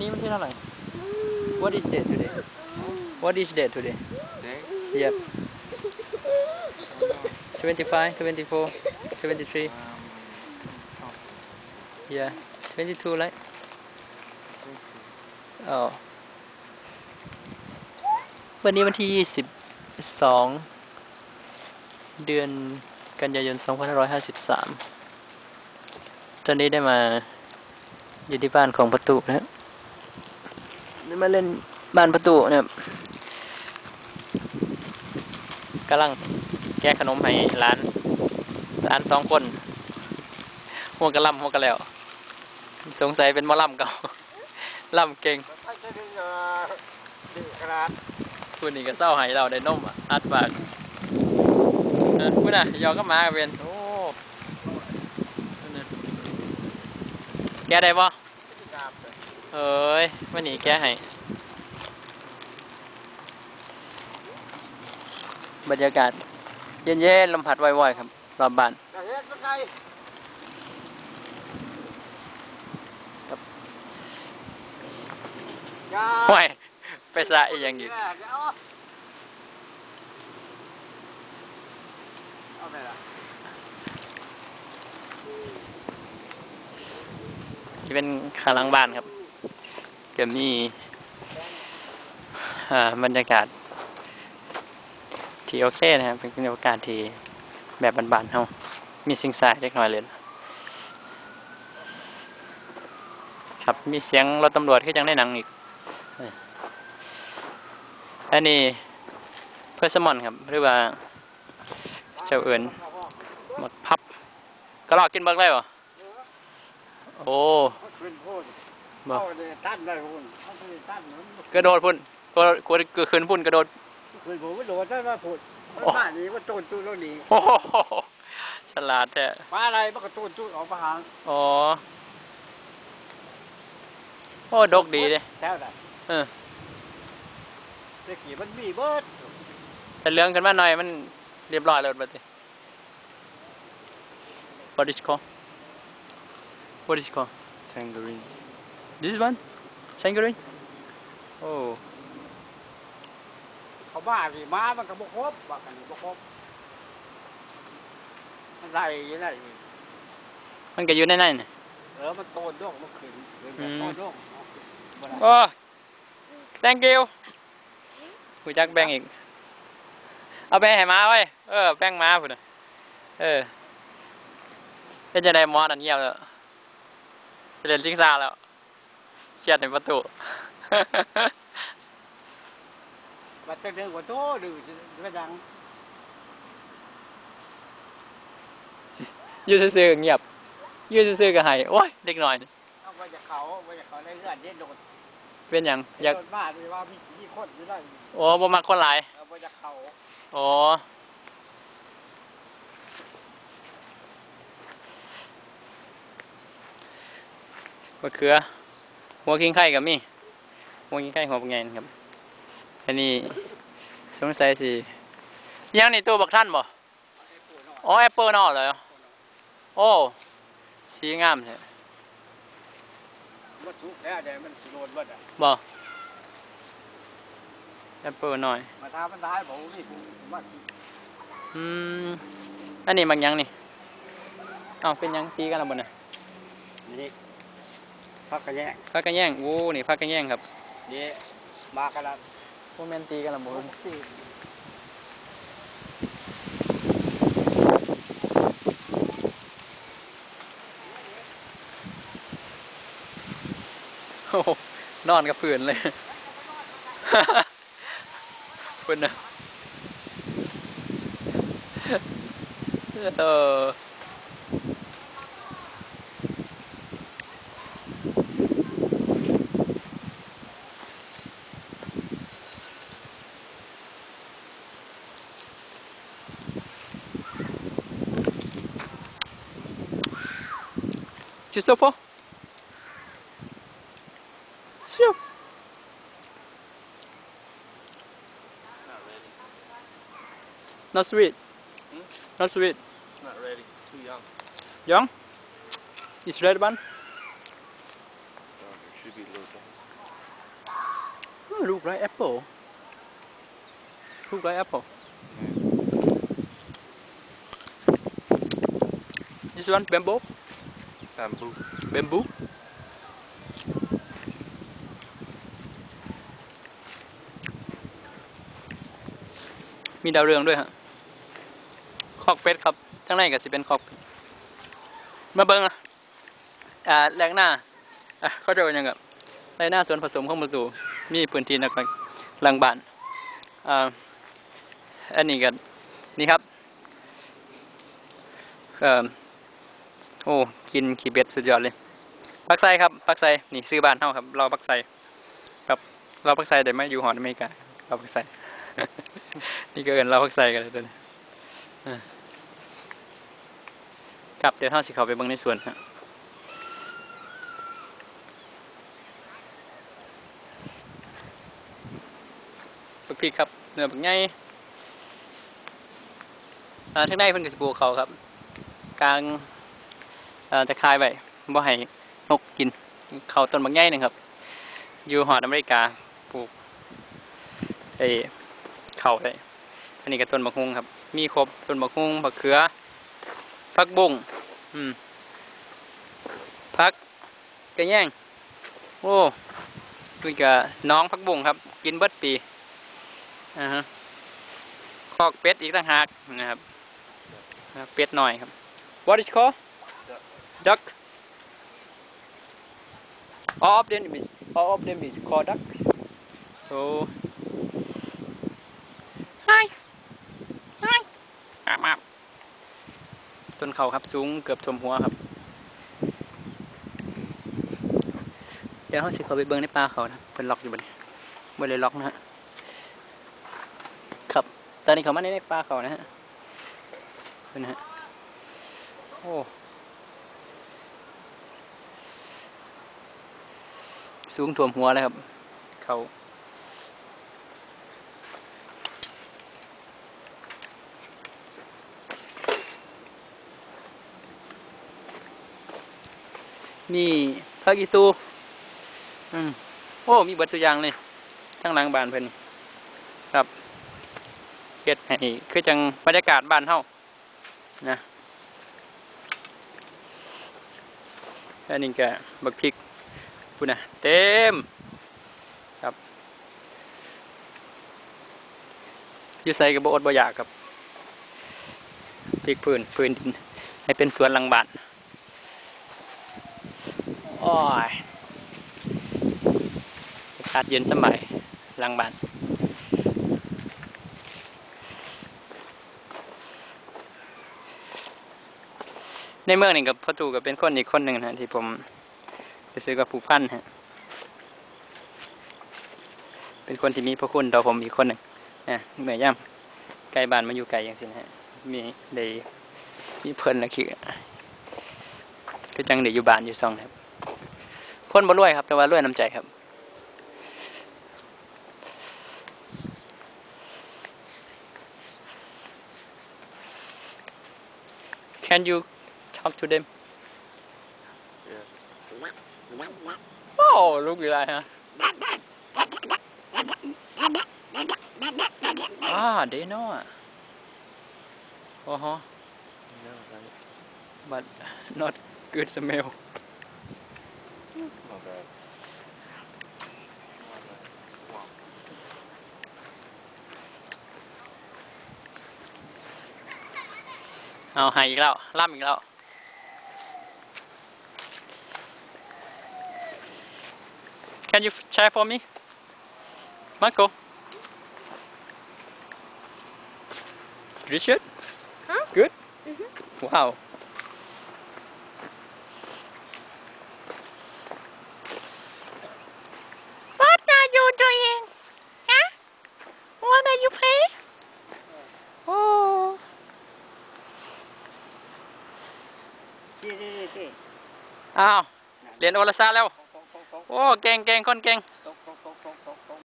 นี้มันที่เท่าไหร่ What is date today What is date today Day? Yep 25 24 23 Um, Yeah 22 right Oh วันนี้วันที่ 22 เดือนกันยายน 2553 ตอนนี้ได้มาอยู่ที่บ้านของประตูนะครับได้ มาเล่นบ้านประตูเนะครับกำลังแก้ขนมให้ร้านร้านสองคนหัวกระลำหัวกระแล้ว สงสัยเป็นมอลำเก่าลำเก่ง Phải cho đến uh, đựng cái đàn. พูดนี่ก็เศร้าหายเราได้นมอะอัดปากเออพูดน่ะยอก็มาเวียนโอ้แกได้ปะ เอ้ยวันนี้แกให้บรรยากาศ เย็นๆลมพัดว่อยๆครับ รอบบ้าน Cả hết bên đây. Tập. Dạ. ห่วยไปสระอีกอย่างอีก Dạ, dạ. Ó. Ó về là. ที่เป็นขาหลังบ้านครับ ก็มีอ่าบรรยากาศ ที่โอเคนะครับเป็นบรรยากาศที่แบบบานๆเฮามีสิ่งสายเล็กน้อยเลยครับมีเสียงรถตำรวจที่จังได้หนังอีกอันนี้เพื่อสมอนครับหรือว่าเจ้าเอิญหมดพับก็ลอกกินเบิกได้ปะโอ้ Khuyên hôn. Vâng. Ó, để tắt đây hôn. Ó, để tắt nữa. กระโดดพุ่นกระโดดกระโดดขึ้นพุ่นกระโดด Khuyên bố mới đổ ra ra phụt. Ồ. Nó bạn ấy có tôn tu nó đi. โอ้โหฉลาดแท้ Qua đây bắt có tôn tu ở bà hàng. อ๋อโอ้ดกดีเลย Theo này. Ừ. Thế kỷ vẫn bị bớt. แต่เรื่องขึ้นมาหน่อยมันเรียบร้อยแล้วบัดนี้ What is called What is called Tangerine. This one Tangerine Oh เขาบ้าสิม้ามันก็บกครบว่ากันบกครบมันไรอยังไงมันก็อยู่ในนั้นน่ะเออมันโตนด้วยมันขึ้นขึ้นอืมโตนด้วยบ่ได้โอ้ thank you กูจักแบ่งอีก เอาแบ่งให้มาไว้ยเออ แบ่งมาพุ่นน่ะเออเป็นจะได้มอนันเงียบแล้วจะเรียนจิงซาแล้ว เครียดในประตูบัดจะเดินกว่าโตดูจะไม่ดังอยู่ซื่อๆก็เงียบอยู่ซื่อๆก็ให้โอ้ยเด็กหน่อยเอาไปจากเขาไปจากเขาได้เลือดเย็นโดดเป็นหยังอยากโดนบ้าเลยว่ามีมีคนอยู่ได้โอ้บ่มักคนหลายเอาไปจากเขาโอ้มะเขือ หัวคิงไข่กับมีหัวคิงไข่หัวปังไงครับ อันนี้สงสัยสิยังนี่ตัวบักท่านบ่อ๋อแอปเปิลนอกเลยเหรอโอ้ สีงามใช่มันทุกแล้วเดี๋ยวมันโดนบัดอะบ่แอปเปิลหน่อย มาทำมันได้บอกนี่กูมันอืมอันนี้บางยังนี่ เอ้าเป็นหยังตีกันและบ่น่ะนี่ พักกันแย่งพักกันแย่งโอ้นี่พักกันแย่งครับนี่มากันละพวกแม่นตีกันและบ่หกสี่โอ้โหนอนกับพื้นเลยคุณนะเออ Christopher? Sure. Not sweet. Hmm? Not sweet. not ready too young Young? It's red one? should be a little ลูกไรแอปเปิลลูกไรแอปเปิล This one bamboo ตามบุก bamboo มีดาวเรืองด้วยฮะคอกเป็ดครับข้งในก็สิเป็นคอกมาเบิ้งอะอ่าแหลกหน้าอะเขาจะเป็นยังไงแหลกหน้าส่วนผสมของประตูมีพื้นที่นักหลังบ้านอ่าอันนี้กันนี่ครับเอ่อ โอ้กินขี้เป็ดสุดยอดเลยปักไซครับปักไซนี่ซื้อบ้านเฮาครับเราปักไซครับเราปักไซแต่ไม่อยู่หออเมริกาเราปักไซนี่ก็เอินเราพักใส่กันเลยตัวนี้ครับเดี๋ยวท่าสิเขาไปบิ่งในสวนฮะบักพริกครับเนื้อบักใหญ่อ่าทางในเพิ่นก็สิปลูเขาครับกลาง ตะคายไว้บ่ให้นกกินเขาต้นบักใหญ่หนึงครับ อยู่หอดอเมริกาปลูกไอ้เขาได้อันนี้ก็ต้นบักฮุงครับ มีครบต้นบักฮุงบักเขือผักบุ้งอืมผักกระแยงโอ้ด้วยกับน้องผักบุ้งครับ กินเบิดปีอ่าฮะคอกเป็ดอีกต่างหากนะครับเป็ดหน่อยครับ What is called duck all of them is all of them is called duck so hi อามาต้นเขาครับสูงเกือบท่วมหัวครับ เดี๋ยวเขาสิเขาไปเบิ้งในป่าเขานะเป็นล็อกอยู่บนนี้บนเลยล็อกนะฮะครับตอนนี้เขามาในในป่าเขานะฮะเป็นนะฮะโอ้ สูงท่วมหัวเลยครับ เขามีพักอีตูอืมโอ้ มีเบัตรสุยางเลยทั้งหลังบานเพิ่นครับเฮ็ดให้คือจังบรรยากาศบ้านเฮานะอันนี้ก็บักพริก พูดนะเต็มครับอยู่ใส่กับบ่อดบอยากครับพริกพื้นพื้นดินให้เป็นสวนหลังบ้านโอ้ยอากาศเย็นสมัยหลังบ้านในเมืองนี่กับพ่อตู่กับเป็นคนอีกคนหนึ่งนะที่ผม ซื้อกับผู้พันฮะเป็นคนที่มีพระคุณต่อผมอีกคนหนึ่งนะเมื่อย่ำไกลบ้านมาอยู่ไกลอย่างสินะฮะมีได้มีเพิ่นและคือก็จังได้อยู่บ้านอยู่ซองครับคนบ่รวยครับ แต่ว่ารวยน้ำใจครับ Can you talk to them Ồ, oh, lúc gì lại hả? À, để nó à. Ồ hô. But not good smell. Ờ, hay lắm, lắm mình. Can you try for me Marco Richard Huh? Good Wow What are you doing Huh What are you playing Oh ที่ที่ที่ อ้าว เรียนโอลาซาแล้ว โอ้เก่งเก่งคนเก่ง